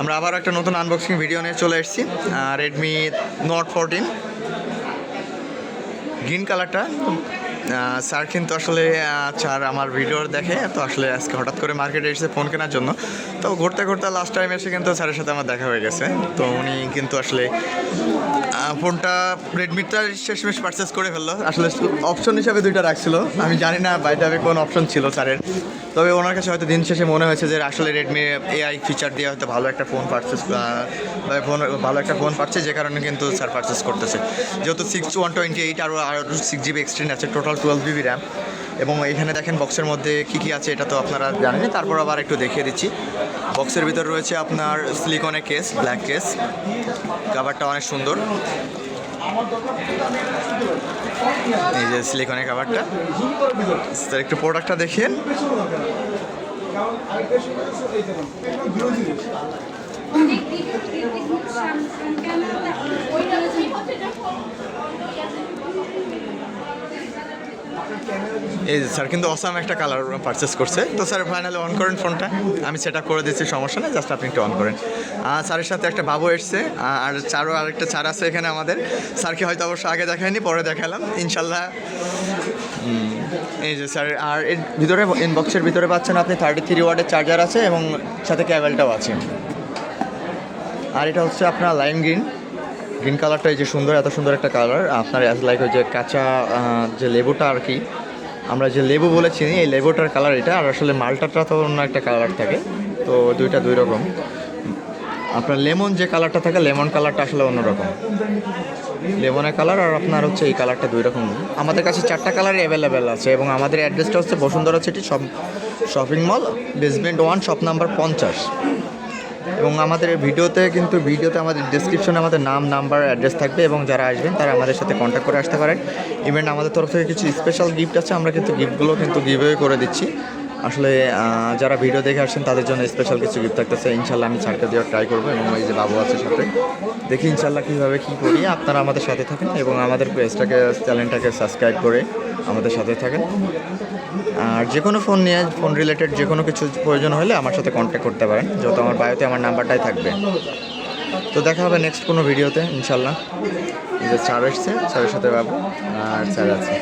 আমরা আবার একটা নতুন আনবক্সিং ভিডিও নিয়ে চলে এসেছি রেডমি নোট ফোরটিন গ্রিন কালারটা স্যার কিন্তু আসলে স্যার আমার ভিডিও দেখে, তো আসলে আজকে হঠাৎ করে মার্কেটে এসেছে ফোন কেনার জন্য। তো ঘুরতে ঘুরতে লাস্ট টাইম এসে কিন্তু স্যারের সাথে আমার দেখা হয়ে গেছে। তো উনি কিন্তু আসলে ফোনটা রেডমিটা শেষমেশ পারচেস করে ফেলল। আসলে অপশন হিসাবে দুইটা রাখছিল। আমি জানি না বাইরে যাবে কোন অপশন ছিল স্যারের। তবে ওনার কাছে হয়তো দিন শেষে মনে হয়েছে যে আসলে রেডমি এআই ফিচার দিয়ে হয়তো ভালো একটা ফোন পারচেস ফোন ভালো একটা ফোন পাচ্ছে, যে কারণে কিন্তু স্যার পারচেস করতেছে। যেহেতু সিক্স ওয়ান টোয়েন্টি এইট আরও আর সিক্স জিবি এক্সটেন্ড আছে টোটাল টুয়েলভ জিবি র্যাম এবং এখানে দেখেন বক্সের মধ্যে কী কী আছে, এটা তো আপনারা জানেন তারপর আবার একটু দেখিয়ে দিচ্ছি। বক্সের ভিতর রয়েছে আপনার সিলিকনের কেস ব্ল্যাক কেস কাভারটা অনেক সুন্দর। এই যে সিলিকনের কাভারটা স্যার একটু প্রোডাক্টটা দেখেন এই স্যার, কিন্তু অসাম একটা কালার পারচেস করছে। তো স্যার ফাইনালি অন করেন ফোনটা আমি সেট করে দিচ্ছি, সমস্যা নেই জাস্ট আপনি একটু অন করেন। স্যারের সাথে একটা বাবু এসছে আর চারও আরেকটা চার আছে এখানে আমাদের। স্যারকে হয়তো অবশ্য আগে দেখায়নি পরে দেখালাম ইনশাল্লাহ। এই যে স্যার, আর এর ভিতরে ইনবক্সের ভিতরে পাচ্ছেন আপনি থার্টি থ্রি ওয়ার্ডের চার্জার আছে এবং সাথে ক্যাবেলটাও আছে। আর এটা হচ্ছে আপনার লাইম গ্রিন গ্রিন কালারটা এই যে সুন্দর, এত সুন্দর একটা কালার আপনার অ্যাজ লাইক ওই যে কাঁচা যে লেবুটা আর কি আমরা যে লেবু বলে চিনি এই লেবুটার কালার এটা, আর আসলে মালটাটা তো অন্য একটা কালার থাকে, তো দুইটা দুই রকম। আপনার লেমন যে কালারটা থাকে, লেমন কালারটা আসলে অন্যরকম লেমনের কালার আর আপনার হচ্ছে এই কালারটা দুই রকম। আমাদের কাছে চারটা কালারই অ্যাভেলেবেল আছে, এবং আমাদের অ্যাড্রেসটা হচ্ছে Bashundhara city shop shopping mall basement one shop number পঞ্চাশ। এবং আমাদের ভিডিওতে কিন্তু, ভিডিওতে আমাদের ডিসক্রিপশনে আমাদের নাম নাম্বার অ্যাড্রেস থাকবে এবং যারা আসবেন তারা আমাদের সাথে কন্ট্যাক্ট করে আসতে পারেন। ইভেন আমাদের তরফ থেকে কিছু স্পেশাল গিফট আছে, আমরা কিন্তু গিফটগুলো কিন্তু গিভওয়ে করে দিচ্ছি। আসলে যারা ভিডিও দেখে আসছেন, তাদের জন্য স্পেশাল কিছু গিফট থাকতেছে। ইনশাল্লাহ আমি ছাড়কে দেওয়ার ট্রাই করব এবং এই যে বাবু আছে সাথে, দেখি ইনশাল্লাহ কীভাবে কী করি। আপনারা আমাদের সাথে থাকেন এবং আমাদের পেজটাকে চ্যানেলটাকে সাবস্ক্রাইব করে আমাদের সাথে থাকেন। আর যে কোনো ফোন নিয়ে ফোন রিলেটেড যে কোনো কিছু প্রয়োজন হলে আমার সাথে কন্ট্যাক্ট করতে পারেন। যত আমার বায়োতে আমার নাম্বারটাই থাকবে। তো দেখা হবে নেক্সট কোনো ভিডিওতে ইনশাল্লাহ যে চার এসছে চারের সাথে বাবু আর চার আছে।